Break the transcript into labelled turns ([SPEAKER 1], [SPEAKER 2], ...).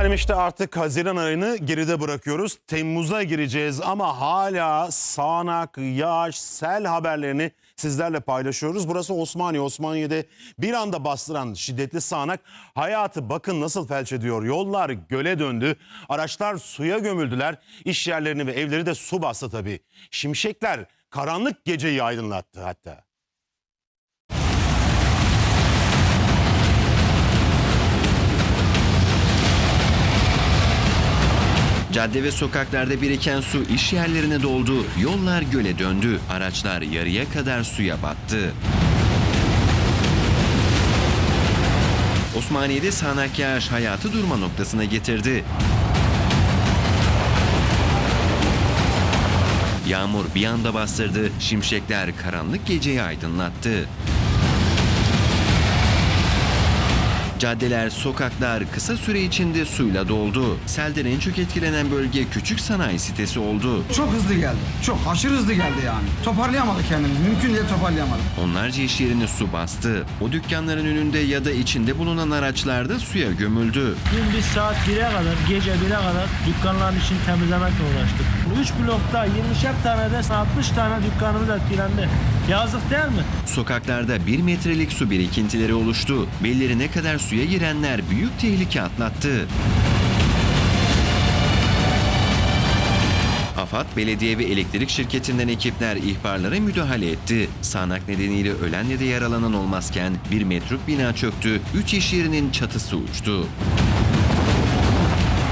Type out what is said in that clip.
[SPEAKER 1] Efendim işte artık Haziran ayını geride bırakıyoruz. Temmuz'a gireceğiz ama hala sağanak, yağış, sel haberlerini sizlerle paylaşıyoruz. Burası Osmaniye. Osmaniye'de bir anda bastıran şiddetli sağanak hayatı bakın nasıl felç ediyor. Yollar göle döndü, araçlar suya gömüldüler, iş yerlerini ve evleri de su bastı tabii. Şimşekler karanlık geceyi aydınlattı hatta.
[SPEAKER 2] Cadde ve sokaklarda biriken su iş yerlerine doldu, yollar göle döndü, araçlar yarıya kadar suya battı. Osmaniye'de sağanak yağış hayatı durma noktasına getirdi. Yağmur bir anda bastırdı, şimşekler karanlık geceyi aydınlattı. Caddeler, sokaklar kısa süre içinde suyla doldu. Selden en çok etkilenen bölge küçük sanayi sitesi oldu.
[SPEAKER 3] Çok hızlı geldi. Çok aşırı hızlı geldi yani. Toparlayamadık kendimizi. Mümkün değil toparlayamadık.
[SPEAKER 2] Onlarca iş yerini su bastı. O dükkanların önünde ya da içinde bulunan araçlar da suya gömüldü.
[SPEAKER 4] Dün biz saat 1'e kadar, gece 1'e kadar dükkanların içini temizlemekle uğraştık. 3 blokta 20'şer tane de 60 tane dükkanımız etkilendi. Yazık değil mi?
[SPEAKER 2] Sokaklarda bir metrelik su birikintileri oluştu. Bellerine kadar suya girenler büyük tehlike atlattı. AFAD, belediye ve elektrik şirketinden ekipler ihbarlara müdahale etti. Sağanak nedeniyle ölen ya da yaralanan olmazken bir metruk bina çöktü, 3 iş yerinin çatısı uçtu.